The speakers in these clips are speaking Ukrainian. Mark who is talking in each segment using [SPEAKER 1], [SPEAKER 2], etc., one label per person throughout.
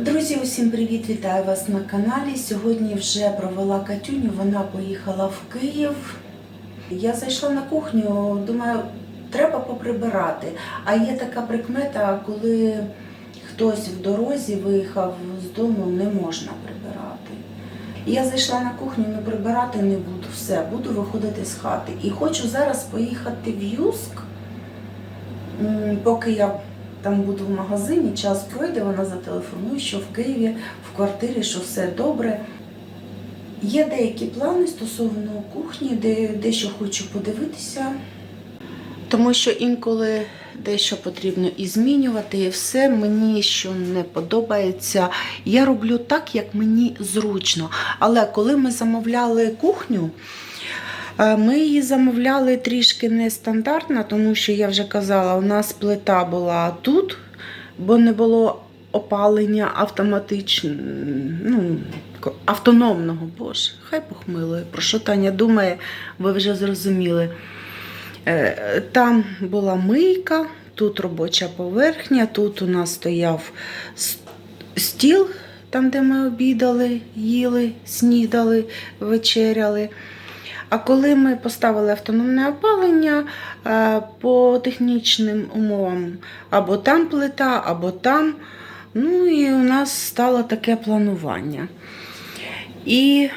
[SPEAKER 1] Друзі, усім привіт! Вітаю вас на каналі. Сьогодні вже провела Катюню, вона поїхала в Київ. Я зайшла на кухню, думаю, треба поприбирати. А є така прикмета, коли хтось в дорозі виїхав з дому, не можна прибирати. Я зайшла на кухню, але прибирати не буду. Все, буду виходити з хати. І хочу зараз поїхати в Юск, поки я там буду в магазині, час пройде, вона зателефонує, що в Києві, в квартирі, що все добре. Є деякі плани стосовно кухні, де дещо хочу подивитися. Тому що інколи дещо потрібно і змінювати, і все мені що не подобається. Я роблю так, як мені зручно. Але коли ми замовляли кухню, Ми її замовляли трішки нестандартно, тому що я вже казала, у нас плита була тут, бо не було опалення автоматично, ну, автономного. Боже, хай похмилує. Про що Таня думає, ви вже зрозуміли. Е, Там була мийка, тут робоча поверхня, тут у нас стояв стіл, там, де ми обідали, їли, снідали, вечеряли. А коли ми поставили автономне опалення е, по технічним умовам, або там плита, або там, ну і у нас стало таке планування. І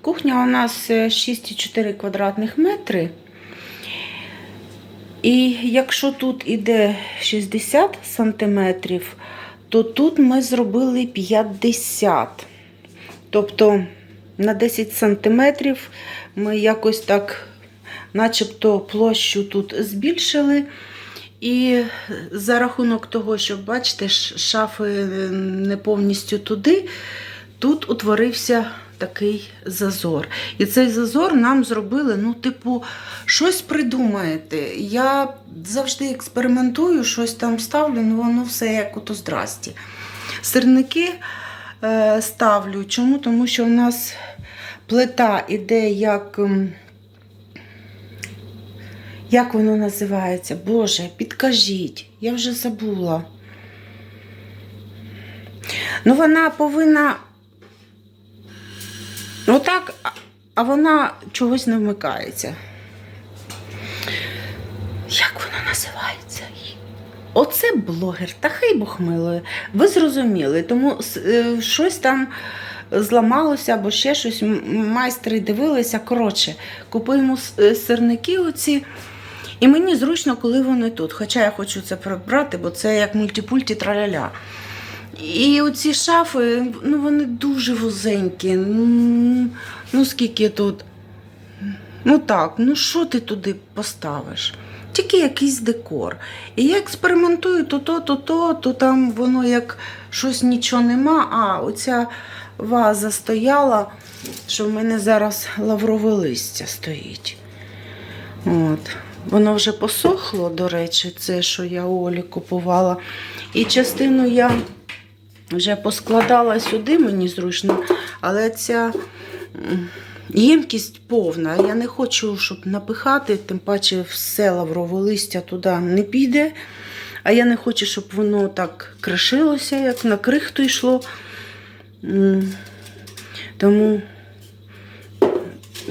[SPEAKER 1] кухня у нас е, 6,4 квадратних метри. І якщо тут іде 60 сантиметрів, то тут ми зробили 50. Тобто на 10 сантиметрів ми якось так, начебто, площу тут збільшили. І за рахунок того, що, бачите, шафи не повністю туди, тут утворився такий зазор. І цей зазор нам зробили, ну, типу, щось придумаєте. Я завжди експериментую, щось там ставлю, ну воно все як ото здрасті. Сирники е, ставлю. Чому? Тому що у нас плита іде як. Як воно називається? Боже, підкажіть, я вже забула. Ну, вона повинна. Отак, а- вона чогось не вмикається. Як вона називається? Оце блогер, та хай Бог милує. Ви зрозуміли, тому е, щось там зламалося або ще щось. Майстри дивилися. Коротше, купуємо е, сирники оці. І мені зручно, коли вони тут. Хоча я хочу це прибрати, бо це як мультипульті траляля. І оці шафи, ну вони дуже вузенькі. Ну, скільки тут? Ну так, ну що ти туди поставиш? Тільки якийсь декор. І я експериментую то то, то то, то там воно як щось нічого нема. А оця ваза стояла, що в мене зараз лаврове листя стоїть. От. Воно вже посохло, до речі, це, що я у Олі купувала. І частину я вже поскладала сюди, мені зручно, але ця ємкість повна. Я не хочу, щоб напихати, тим паче все лаврове листя туди не піде. А я не хочу, щоб воно так кришилося, як на крихту йшло. Тому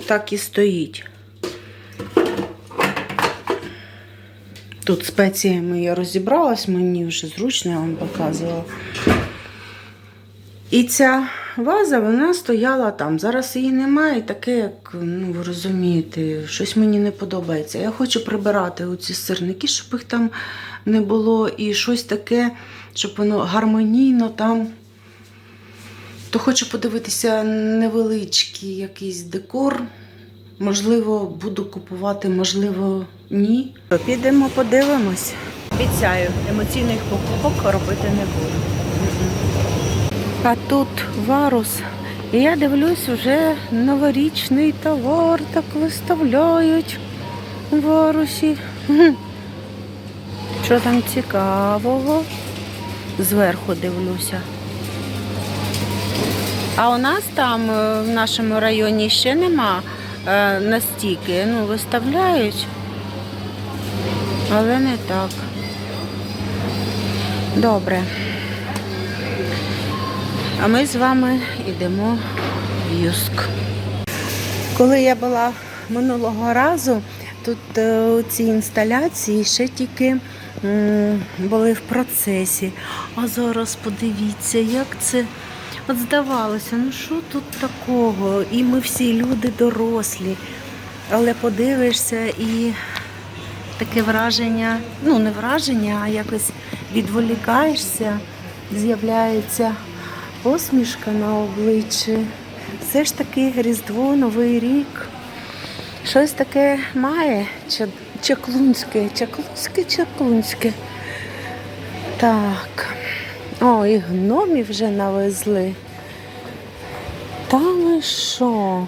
[SPEAKER 1] так і стоїть. Тут спеціями я розібралась, мені вже зручно, я вам показувала. І ця ваза, вона стояла там. Зараз її немає, і таке, як, ну, ви розумієте, щось мені не подобається. Я хочу прибирати оці сирники, щоб їх там не було, і щось таке, щоб воно гармонійно там. То хочу подивитися невеличкий якийсь декор. Можливо, буду купувати, можливо, ні. Підемо, подивимось. Обіцяю, емоційних покупок робити не буду. А тут варус. І я дивлюсь, вже новорічний товар так виставляють у варусі. Що там цікавого? Зверху дивлюся. А у нас там е, в нашому районі ще нема е, настільки. Ну, виставляють, але не так. Добре. А ми з вами йдемо в Юск. Коли я була минулого разу, тут е, ці інсталяції ще тільки були в процесі. А зараз подивіться, як це. От здавалося, ну що тут такого? І ми всі люди дорослі. Але подивишся і таке враження, ну не враження, а якось відволікаєшся, з'являється посмішка на обличчі. Все ж таки Різдво, Новий рік. Щось таке має чаклунське, чаклунське, чаклунське. Так. О, і гномів вже навезли. Та ви що?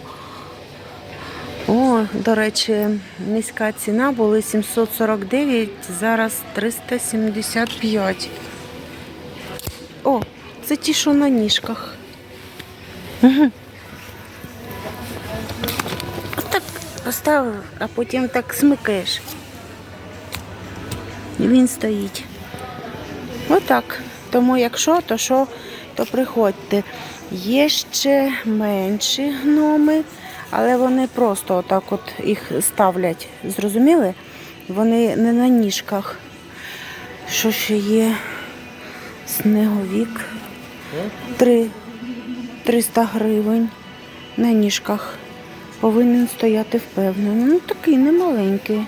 [SPEAKER 1] О, до речі, низька ціна була 749, зараз 375. О, це ті, що на ніжках. Угу. Так поставив, а потім так смикаєш. І він стоїть. Отак. Тому якщо, то що, то приходьте. Є ще менші гноми, але вони просто отак от їх ставлять. Зрозуміли? Вони не на ніжках. Що ще є? Снеговік. Три. 300 гривень на ніжках. Повинен стояти впевнено. Ну такий немаленький.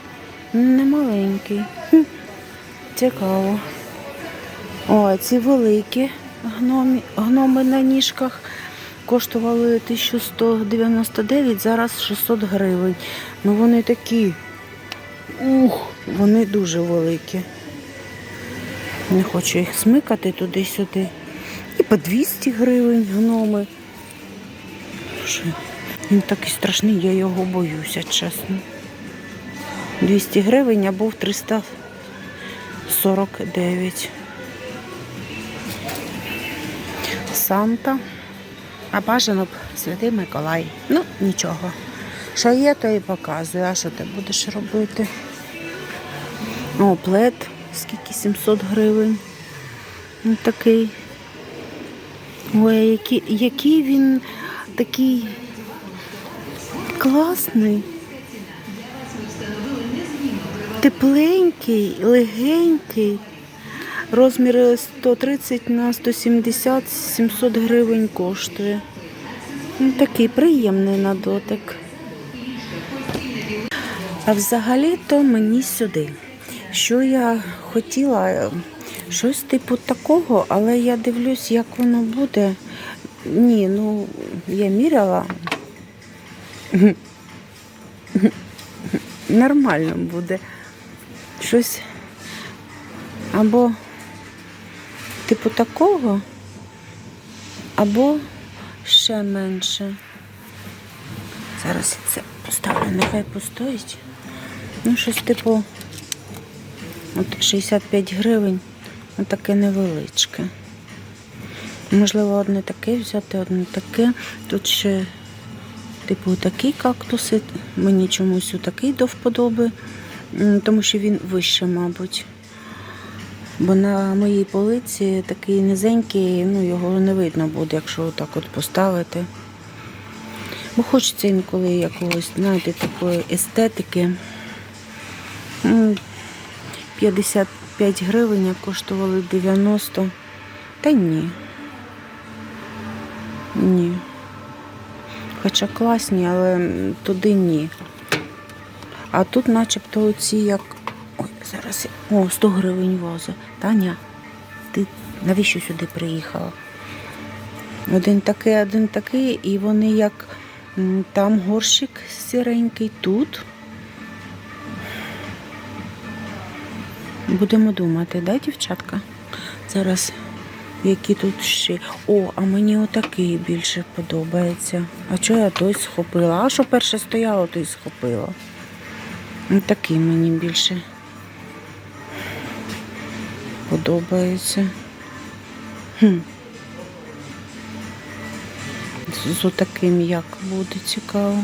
[SPEAKER 1] Немаленький. Цікаво. О, ці великі гномі, гноми на ніжках коштували 1199, зараз 600 гривень. Ну вони такі. Ух, вони дуже великі. Не хочу їх смикати туди-сюди. І по 200 гривень гноми. Він такий страшний, я його боюся, чесно. 200 гривень, а був 349. Санта. А бажано б Святий Миколай. Ну, нічого. Що є, то і показую. А що ти будеш робити? О, плед, скільки 700 гривень. Ось такий. Ой, який, який він такий класний. Тепленький, легенький. Розміри 130 на 170, 700 гривень коштує. Ну, такий приємний на дотик. А взагалі-то мені сюди. Що я хотіла, щось типу такого, але я дивлюсь, як воно буде. Ні, ну я міряла. Нормально буде. Щось або типу такого, або ще менше. Зараз я це поставлю, нехай постоїть. Ну, щось типу от 65 гривень, таке невеличке. Можливо, одне таке взяти, одне таке. Тут ще, типу, такі кактуси. Мені чомусь такий до вподоби, тому що він вище, мабуть. Бо на моїй полиці такий низенький, ну його не видно буде, якщо отак от поставити. Бо хочеться інколи якогось, знаєте, такої естетики. 55 гривень, а коштували 90. Та ні. Ні. Хоча класні, але туди ні. А тут начебто оці як. Ой, зараз. О, 100 гривень ваза. Таня, ти навіщо сюди приїхала? Один такий, один такий, і вони як там горщик сіренький, тут. Будемо думати, да, дівчатка? Зараз які тут ще. О, а мені отакий більше подобається. А чого я той схопила? А що перше стояло, то й схопила. Такий мені більше подобається. З отаким як буде цікаво.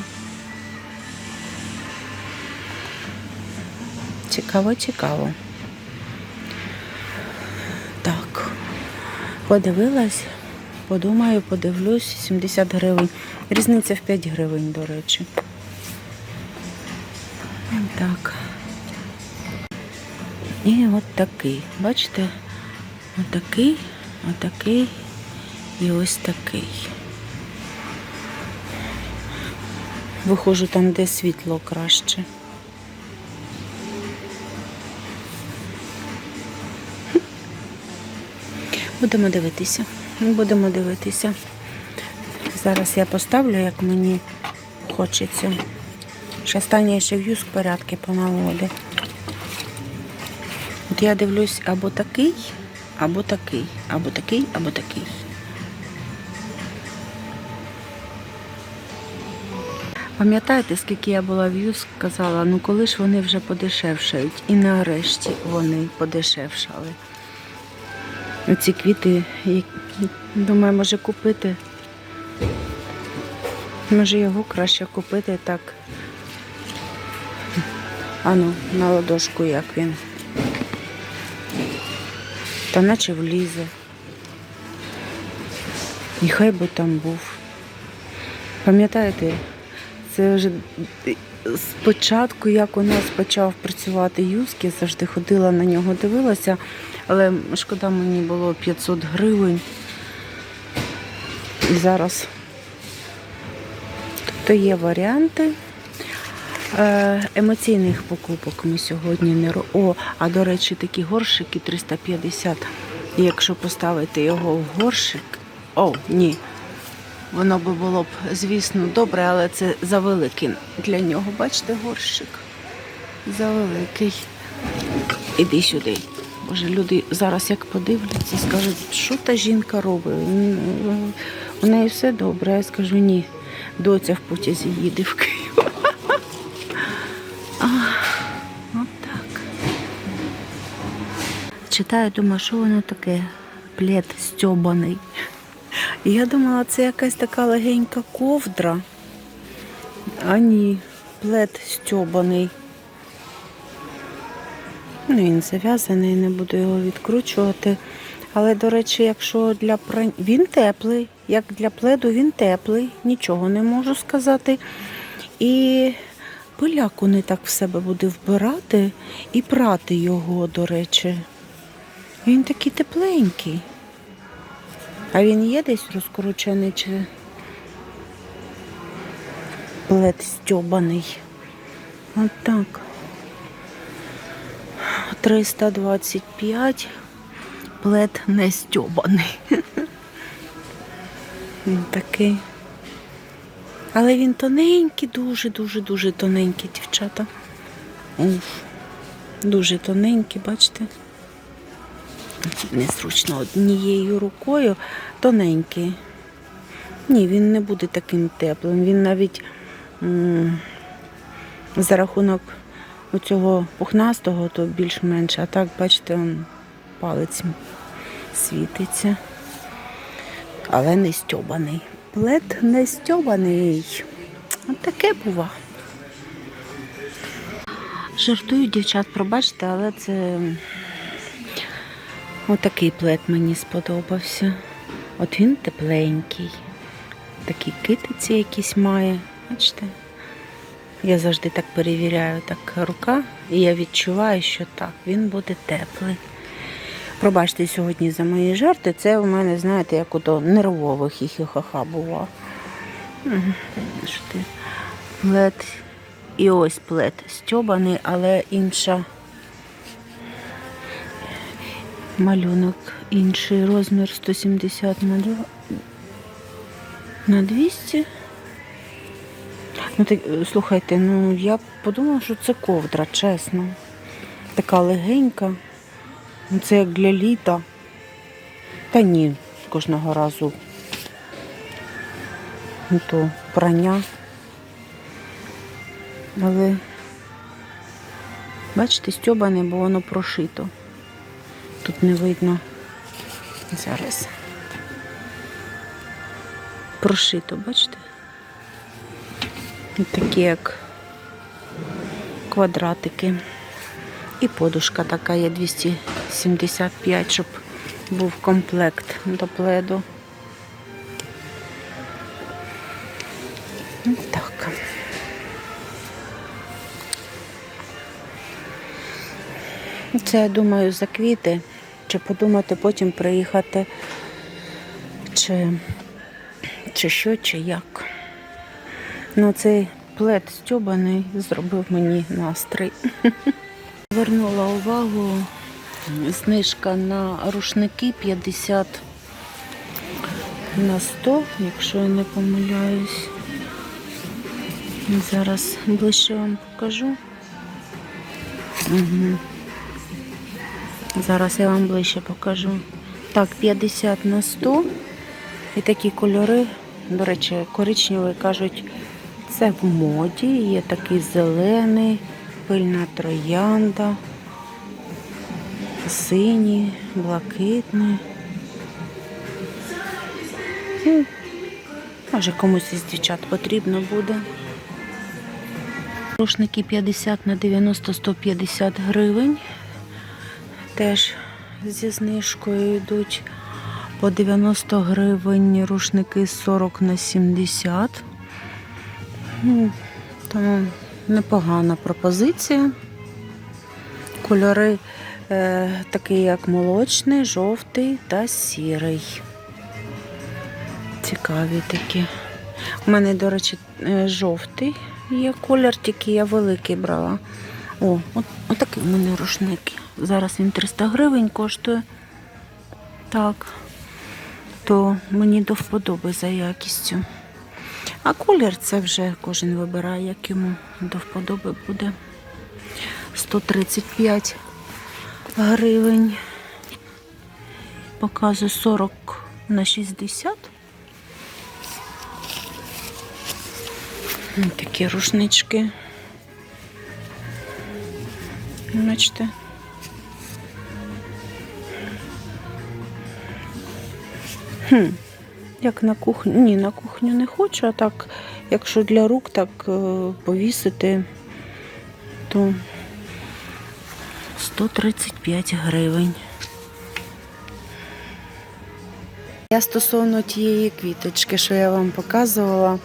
[SPEAKER 1] Цікаво, цікаво. Так, подивилась. подумаю, подивлюсь, 70 гривень. Різниця в 5 гривень, до речі. Так. І от такий. Бачите? Отакий, отакий і ось такий. Виходжу там, де світло краще. Будемо дивитися. Будемо дивитися. Зараз я поставлю, як мені хочеться. Ще останнє ще в'юз порядки понаводи. От я дивлюсь або такий, або такий, або такий, або такий. Пам'ятаєте, скільки я була в'юз, казала, ну коли ж вони вже подешевшають? І нарешті вони подешевшали. Оці квіти, думаю, може купити. Може його краще купити так. Ану, на ладошку як він. Та наче влізе. І хай би там був. Пам'ятаєте, це вже спочатку, як у нас почав працювати Юск, я завжди ходила на нього, дивилася, але шкода мені було 500 гривень. І зараз тобто є варіанти. Е, Емоційних покупок ми сьогодні не ро... О, а до речі, такі горшики 350. І якщо поставити його в горшик, о, ні. Воно би було б, звісно, добре, але це завеликий для нього. Бачите, горщик. Завеликий. Іди сюди. Боже, люди зараз як подивляться, скажуть, що та жінка робить? У неї все добре. Я скажу, ні. Доця в потязі їде в Київ. А, От так. Читаю, думаю, що воно таке? Плед стьобаний. Я думала, це якась така легенька ковдра. А ні, плед стьобаний. Ну, він зав'язаний, не буду його відкручувати. Але, до речі, якщо для прань... Він теплий. Як для пледу він теплий, нічого не можу сказати. І пиляку не так в себе буде вбирати і прати його, до речі. Він такий тепленький. А він є десь розкручений чи плед стьобаний. От так. 325 плед не стьобаний. Він такий. Але він тоненький, дуже-дуже-дуже тоненький, дівчата. Уф. Дуже тоненький, бачите? Незручно однією рукою тоненький. Ні, він не буде таким теплим. Він навіть за рахунок оцього пухнастого, то більш-менш. А так, бачите, он, палець світиться. Але не стьобаний. Плед не стьобаний. Таке бува. Жартую, дівчат, пробачте, але це отакий плед мені сподобався. От він тепленький. Такі китиці якісь має. Бачите? Я завжди так перевіряю так рука, і я відчуваю, що так, він буде теплий. Пробачте сьогодні за мої жарти. Це у мене, знаєте, як ото нервових хі-хі-ха-ха ти? Плед. І ось плед стьобаний, але інша. Малюнок інший розмір 170 на 2. На 200. Ну, так, слухайте, ну я подумала, що це ковдра, чесно. Така легенька. Ну, Це як для літа. Та ні, кожного разу. Ну, то прання. Але, бачите, стьобане, бо воно прошито. Тут не видно. Зараз. Прошито, бачите? Такі як квадратики. І подушка така є 75, щоб був комплект до пледу. Так. Це, я думаю, заквіти, чи подумати потім приїхати, чи чи що, чи як. Ну, цей плед стюбаний зробив мені настрій. Звернула увагу знижка на рушники 50 на 100, якщо я не помиляюсь. Зараз ближче вам покажу. Угу. Зараз я вам ближче покажу. Так, 50 на 100. І такі кольори, до речі, коричневий кажуть, це в моді. Є такий зелений, пильна троянда, синій, блакитний. Ну, Може комусь із дівчат потрібно буде. Рушники 50 на 90 150 гривень. Теж зі знижкою йдуть по 90 гривень рушники 40 на 70. Ну, тому непогана пропозиція. Кольори е, такі, як молочний, жовтий та сірий. Цікаві такі. У мене, до речі, е, жовтий є колір, тільки я великий брала. О, от, отакий у мене рушник. Зараз він 300 гривень коштує. Так. То мені до вподоби за якістю. А колір це вже кожен вибирає, як йому до вподоби буде. 135 гривень. Показую 40 на 60. Ось Такі рушнички. Бачите? Хм. Як на кухню? Ні, на кухню не хочу, а так, якщо для рук так е, повісити, то 135 гривень. Я стосовно тієї квіточки, що я вам показувала,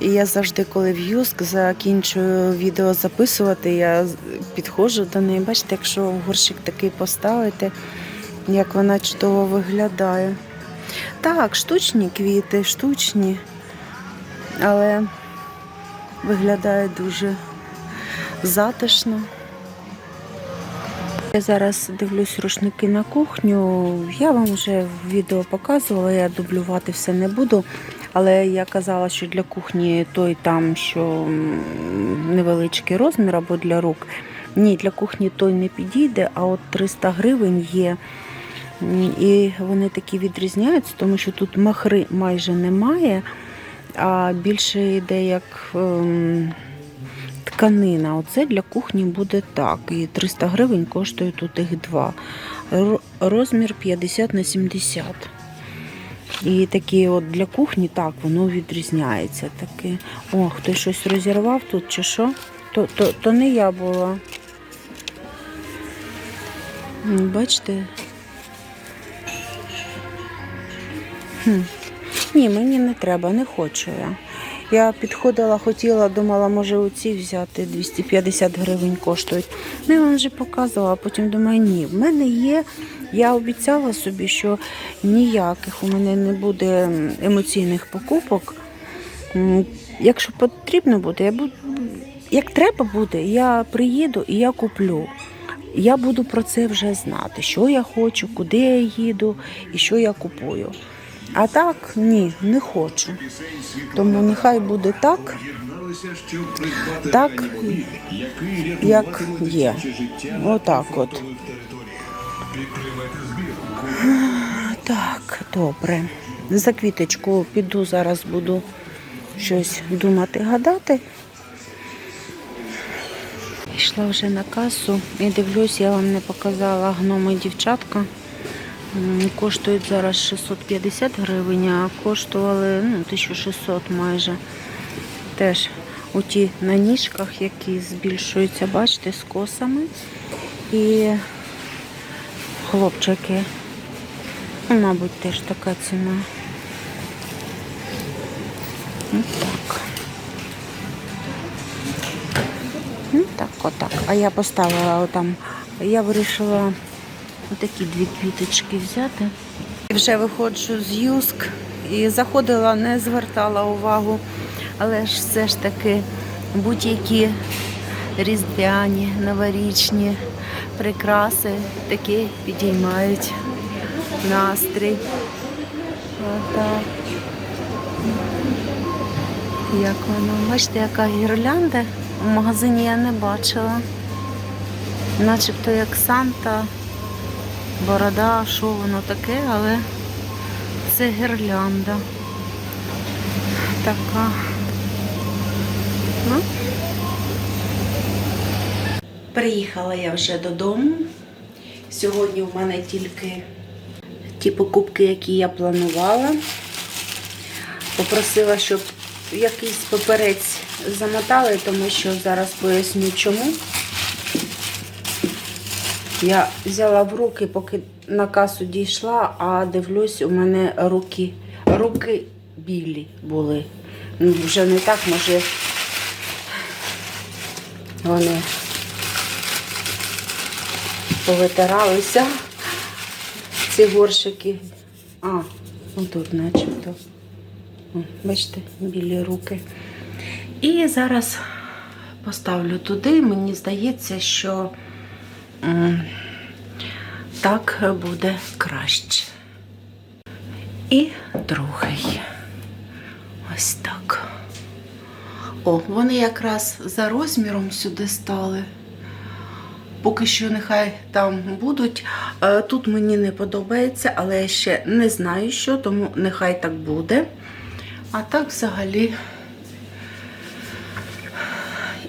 [SPEAKER 1] і я завжди, коли в Юск закінчую відео записувати, я підходжу до неї. Бачите, якщо горщик такий поставити, як вона чудово виглядає. Так, штучні квіти, штучні, але виглядає дуже затишно. Я зараз дивлюсь рушники на кухню. Я вам вже в відео показувала, я дублювати все не буду. Але я казала, що для кухні той там, що невеличкий розмір або для рук. Ні, для кухні той не підійде, а от 300 гривень є. І вони такі відрізняються, тому що тут махри майже немає, а більше йде як ем, тканина. Оце для кухні буде так. І 300 гривень коштує тут їх два. Розмір 50 на 70. І такі от для кухні так, воно відрізняється. Таке. О, хтось щось розірвав тут чи що? То, то, то не я була. Бачите? Хм. Ні, мені не треба, не хочу я. Я підходила, хотіла, думала, може оці взяти 250 гривень коштують. Ну, я вам вже показувала, а потім думаю, ні, в мене є. Я обіцяла собі, що ніяких у мене не буде емоційних покупок. Якщо потрібно буде, я буду, як треба буде, я приїду і я куплю. Я буду про це вже знати, що я хочу, куди я їду і що я купую. А так ні, не хочу. Тому нехай буде так, так як є. Отак от. Так, добре. За квіточку піду зараз буду щось думати, гадати. Йшла вже на касу і дивлюсь, я вам не показала гноми дівчатка. Коштують зараз 650 гривень, а коштували ну, 1600 майже. Теж оті на ніжках, які збільшуються, бачите, з косами. І хлопчики. Ну, Мабуть, теж така ціна. Так. Ну, так, отак. А я поставила там Я вирішила отакі дві квіточки взяти. І Вже виходжу з Юск і заходила, не звертала увагу, але ж все ж таки будь-які різдвяні, новорічні прикраси такі підіймають настрій. Отак. Як воно? Бачите, яка гірлянда? В магазині я не бачила. Начебто як Санта, борода, що воно таке, але це гірлянда. Така. Ну. Приїхала я вже додому. Сьогодні в мене тільки ті покупки, які я планувала. Попросила, щоб якийсь паперець замотали, тому що зараз поясню чому. Я взяла в руки, поки на касу дійшла, а дивлюсь, у мене руки, руки білі були. Ну, вже не так, може вони повитиралися. Ці горшики. А, отут начебто. О, Бачите, білі руки. І зараз поставлю туди. Мені здається, що так буде краще. І другий. Ось так. О, вони якраз за розміром сюди стали. Поки що нехай там будуть. Е, Тут мені не подобається, але я ще не знаю що, тому нехай так буде. А так взагалі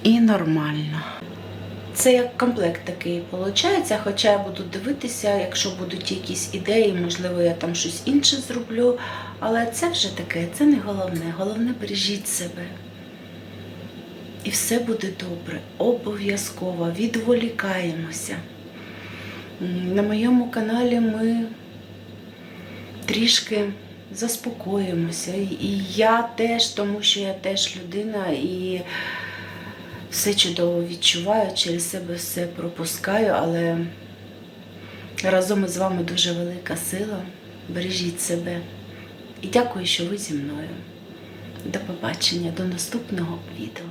[SPEAKER 1] і нормально. Це як комплект такий виходить, хоча я буду дивитися, якщо будуть якісь ідеї, можливо, я там щось інше зроблю. Але це вже таке, це не головне. Головне бережіть себе. І все буде добре. Обов'язково відволікаємося. На моєму каналі ми трішки заспокоїмося. І- я теж, тому що я теж людина і все чудово відчуваю, через себе все пропускаю, але разом із вами дуже велика сила. Бережіть себе. І дякую, що ви зі мною. До побачення, до наступного відео.